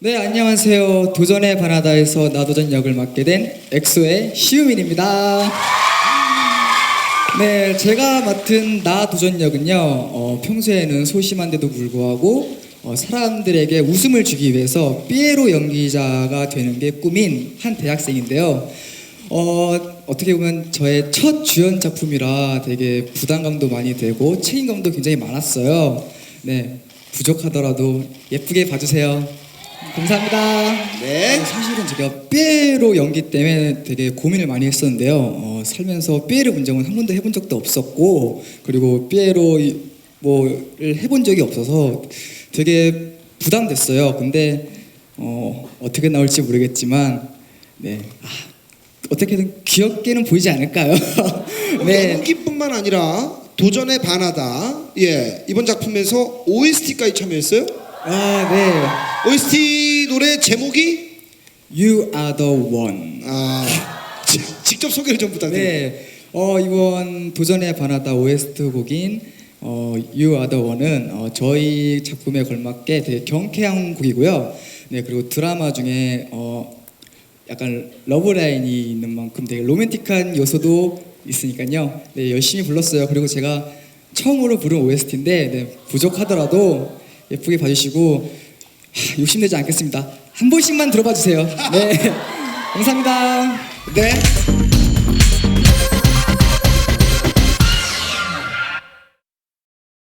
네, 안녕하세요. 도전의 바나다에서 나도전 역을 맡게 된 엑소의 시우민입니다. 네, 제가 맡은 나도전 역은요, 어, 평소에는 소심한데도 불구하고 어, 사람들에게 웃음을 주기 위해서 삐에로 연기자가 되는 게 꿈인 한 대학생인데요. 어, 어떻게 보면 저의 첫 주연 작품이라 되게 부담감도 많이 되고 책임감도 굉장히 많았어요. 네, 부족하더라도 예쁘게 봐주세요. 감사합니다. 네. 어, 사실은 제가 삐에로 연기 때문에 되게 고민을 많이 했었는데요. 어, 살면서 삐에로 본 적은 한 번도 해본 적도 없었고, 그리고 삐에로 이- 뭐를 해본 적이 없어서 되게 부담됐어요. 근데 어, 어떻게 나올지 모르겠지만, 네. 아, 어떻게든 귀엽게는 보이지 않을까요? 네. 연기뿐만 아니라 도전의 반하다. 예 이번 작품에서 OST까지 참여했어요. 아, OST 노래 제목이 네. You are the one. 아 지- 직접 소개를 좀 부탁드립니다. 네, 어, 이번 도전의 바나다 OST 곡인 어, You Are The One은 어, 저희 작품에 걸맞게 되게 경쾌한 곡이고요. 네, 그리고 드라마 중에 어, 약간 러브라인이 있는 만큼 되게 로맨틱한 요소도 있으니까요. 네, 열심히 불렀어요. 그리고 제가 처음으로 부른 OST인데 네, 부족하더라도 예쁘게 봐주시고 하, 욕심내지 않겠습니다. 한 번씩만 들어봐 주세요. 네, 감사합니다. 네.